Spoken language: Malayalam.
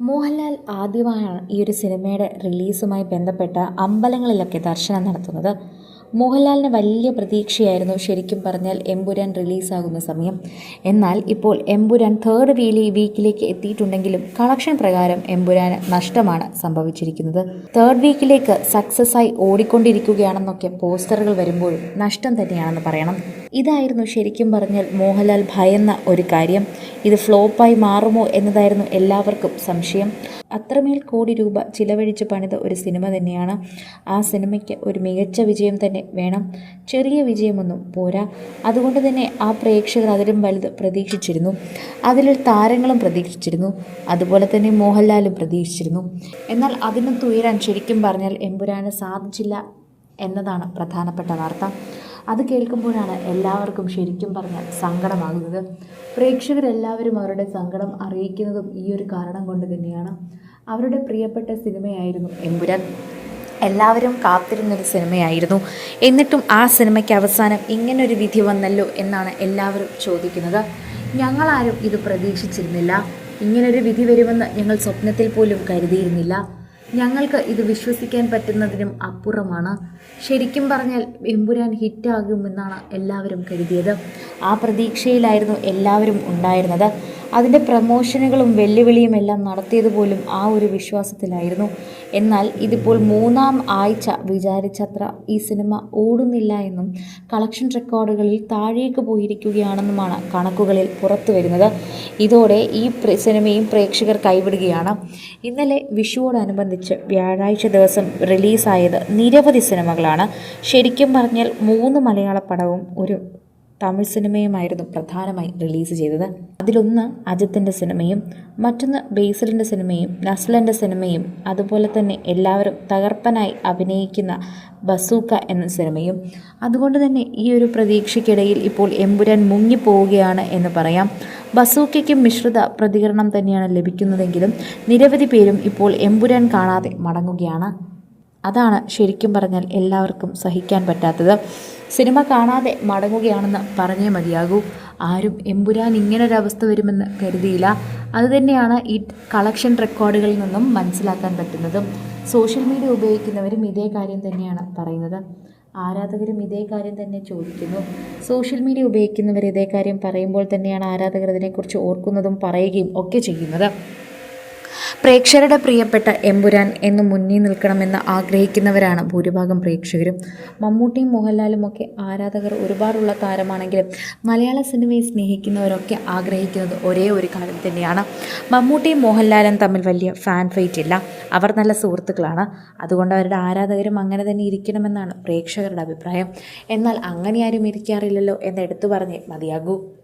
മോഹൻലാൽ ആദ്യമായാണ് ഈ ഒരു സിനിമയുടെ റിലീസുമായി ബന്ധപ്പെട്ട അമ്പലങ്ങളിലൊക്കെ ദർശനം നടത്തുന്നത്. മോഹൻലാലിന് വലിയ പ്രതീക്ഷയായിരുന്നു ശരിക്കും പറഞ്ഞാൽ എമ്പുരാൻ റിലീസാകുന്ന സമയം. എന്നാൽ ഇപ്പോൾ എമ്പുരാൻ തേർഡ് വീലി വീക്കിലേക്ക് എത്തിയിട്ടുണ്ടെങ്കിലും കളക്ഷൻ പ്രകാരം എമ്പുരാന് നഷ്ടമാണ് സംഭവിച്ചിരിക്കുന്നത്. തേർഡ് വീക്കിലേക്ക് സക്സസ്സായി ഓടിക്കൊണ്ടിരിക്കുകയാണെന്നൊക്കെ പോസ്റ്ററുകൾ വരുമ്പോഴും നഷ്ടം തന്നെയാണെന്ന് പറയണം. ഇതായിരുന്നു ശരിക്കും പറഞ്ഞാൽ മോഹൻലാൽ ഭയന്ന ഒരു കാര്യം. ഇത് ഫ്ലോപ്പായി മാറുമോ എന്നതായിരുന്നു എല്ലാവർക്കും സംശയം. അത്രമേൽ കോടി രൂപ ചിലവഴിച്ച് പണിത ഒരു സിനിമ തന്നെയാണ്. ആ സിനിമയ്ക്ക് ഒരു മികച്ച വിജയം തന്നെ വേണം. ചെറിയ വിജയമൊന്നും പോരാ. അതുകൊണ്ട് തന്നെ ആ പ്രേക്ഷകർ അതിലും വലുത് പ്രതീക്ഷിച്ചിരുന്നു. അതിൽ താരങ്ങളും പ്രതീക്ഷിച്ചിരുന്നു. അതുപോലെ തന്നെ മോഹൻലാലും പ്രതീക്ഷിച്ചിരുന്നു. എന്നാൽ അതിനൊത്തുയരാൻ ശരിക്കും പറഞ്ഞാൽ എമ്പുരാന് സാധിച്ചില്ല എന്നതാണ് പ്രധാനപ്പെട്ട വാർത്ത. അത് കേൾക്കുമ്പോഴാണ് എല്ലാവർക്കും ശരിക്കും പറഞ്ഞാൽ സങ്കടമാകുന്നത്. പ്രേക്ഷകരെല്ലാവരും അവരുടെ സങ്കടം അറിയിക്കുന്നതും ഈ ഒരു കാരണം കൊണ്ട് തന്നെയാണ്. അവരുടെ പ്രിയപ്പെട്ട സിനിമയായിരുന്നു എമ്പുരാൻ. എല്ലാവരും കാത്തിരുന്നൊരു സിനിമയായിരുന്നു. എന്നിട്ടും ആ സിനിമയ്ക്ക് അവസാനം ഇങ്ങനൊരു വിധി വന്നല്ലോ എന്നാണ് എല്ലാവരും ചോദിക്കുന്നത്. ഞങ്ങളാരും ഇത് പ്രതീക്ഷിച്ചിരുന്നില്ല. ഇങ്ങനൊരു വിധി വരുമെന്ന് ഞങ്ങൾ സ്വപ്നത്തിൽ പോലും കരുതിയിരുന്നില്ല. ഞങ്ങൾക്ക് ഇത് വിശ്വസിക്കാൻ പറ്റുന്നതിനും അപ്പുറമാണ്. ശരിക്കും പറഞ്ഞാൽ എമ്പുരാൻ ഹിറ്റാകുമെന്നാണ് എല്ലാവരും കരുതിയത്. ആ പ്രതീക്ഷയിലായിരുന്നു എല്ലാവരും ഉണ്ടായിരുന്നത്. അതിന്റെ പ്രമോഷനുകളും വെല്ലുവിളിയും എല്ലാം നടത്തിയത് പോലും ആ ഒരു വിശ്വാസത്തിലായിരുന്നു. എന്നാൽ ഇതിപ്പോൾ മൂന്നാം ആഴ്ച വിചാരിച്ചത്ര ഈ സിനിമ ഓടുന്നില്ല എന്നും കളക്ഷൻ റെക്കോർഡുകളിൽ താഴേക്ക് പോയിരിക്കുകയാണെന്നുമാണ് കണക്കുകളിൽ പുറത്തു വരുന്നത്. ഇതോടെ ഈ സിനിമയും പ്രേക്ഷകർ കൈവിടുകയാണ്. ഇന്നലെ വിഷുവോടനുബന്ധിച്ച് വ്യാഴാഴ്ച ദിവസം റിലീസായത് നിരവധി സിനിമകളാണ്. ശരിക്കും പറഞ്ഞാൽ മൂന്ന് മലയാള പടവും ഒരു തമിഴ് സിനിമയുമായിരുന്നു പ്രധാനമായി റിലീസ് ചെയ്തത്. അതിലൊന്ന് അജിത്തിന്റെ സിനിമയും മറ്റൊന്ന് ബേസിലിന്റെ സിനിമയും നസ്ലന്റെ സിനിമയും. അതുപോലെ തന്നെ എല്ലാവരും തകർപ്പനായി അഭിനയിക്കുന്ന ബസൂക്ക എന്ന സിനിമയും. അതുകൊണ്ട് തന്നെ ഈ ഒരു പ്രതീക്ഷയ്ക്കിടയിൽ ഇപ്പോൾ എമ്പുരാൻ മുങ്ങിപ്പോവുകയാണ് എന്ന് പറയാം. ബസൂക്കയ്ക്കും മിശ്രിത പ്രതികരണം തന്നെയാണ് ലഭിക്കുന്നതെങ്കിലും നിരവധി പേരും ഇപ്പോൾ എമ്പുരാൻ കാണാതെ മടങ്ങുകയാണ്. അതാണ് ശരിക്കും പറഞ്ഞാൽ എല്ലാവർക്കും സഹിക്കാൻ പറ്റാത്തത്. സിനിമ കാണാതെ മടങ്ങുകയാണെന്ന് പറഞ്ഞേ മതിയാകൂ. ആരും എമ്പുരാൻ ഇങ്ങനൊരവസ്ഥ വരുമെന്ന് കരുതിയില്ല. അതുതന്നെയാണ് ഈ കളക്ഷൻ റെക്കോർഡുകളിൽ നിന്നും മനസ്സിലാക്കാൻ പറ്റുന്നതും. സോഷ്യൽ മീഡിയ ഉപയോഗിക്കുന്നവരും ഇതേ കാര്യം തന്നെയാണ് പറയുന്നത്. ആരാധകരും ഇതേ കാര്യം തന്നെ ചോദിക്കുന്നു. സോഷ്യൽ മീഡിയ ഉപയോഗിക്കുന്നവർ ഇതേ കാര്യം പറയുമ്പോൾ തന്നെയാണ് ആരാധകർ ഇതിനെക്കുറിച്ച് ഓർക്കുന്നതും പറയുകയും ഒക്കെ ചെയ്യുന്നത്. പ്രേക്ഷകരുടെ പ്രിയപ്പെട്ട എമ്പുരാൻ എന്ന് മുന്നിൽ നിൽക്കണമെന്ന് ആഗ്രഹിക്കുന്നവരാണ് ഭൂരിഭാഗം പ്രേക്ഷകരും. മമ്മൂട്ടിയും മോഹൻലാലും ഒക്കെ ആരാധകർ ഒരുപാടുള്ള താരമാണെങ്കിലും മലയാള സിനിമയെ സ്നേഹിക്കുന്നവരൊക്കെ ആഗ്രഹിക്കുന്നത് ഒരേ ഒരു കാര്യം തന്നെയാണ്. മമ്മൂട്ടിയും മോഹൻലാലും തമ്മിൽ വലിയ ഫാൻ ഫൈറ്റ് ഇല്ല. അവർ നല്ല സുഹൃത്തുക്കളാണ്. അതുകൊണ്ട് അവരുടെ ആരാധകരും അങ്ങനെ തന്നെ ഇരിക്കണമെന്നാണ് പ്രേക്ഷകരുടെ അഭിപ്രായം. എന്നാൽ അങ്ങനെ ആരും ഇരിക്കാറില്ലല്ലോ എന്ന് എടുത്തു പറഞ്ഞേ മതിയാകൂ.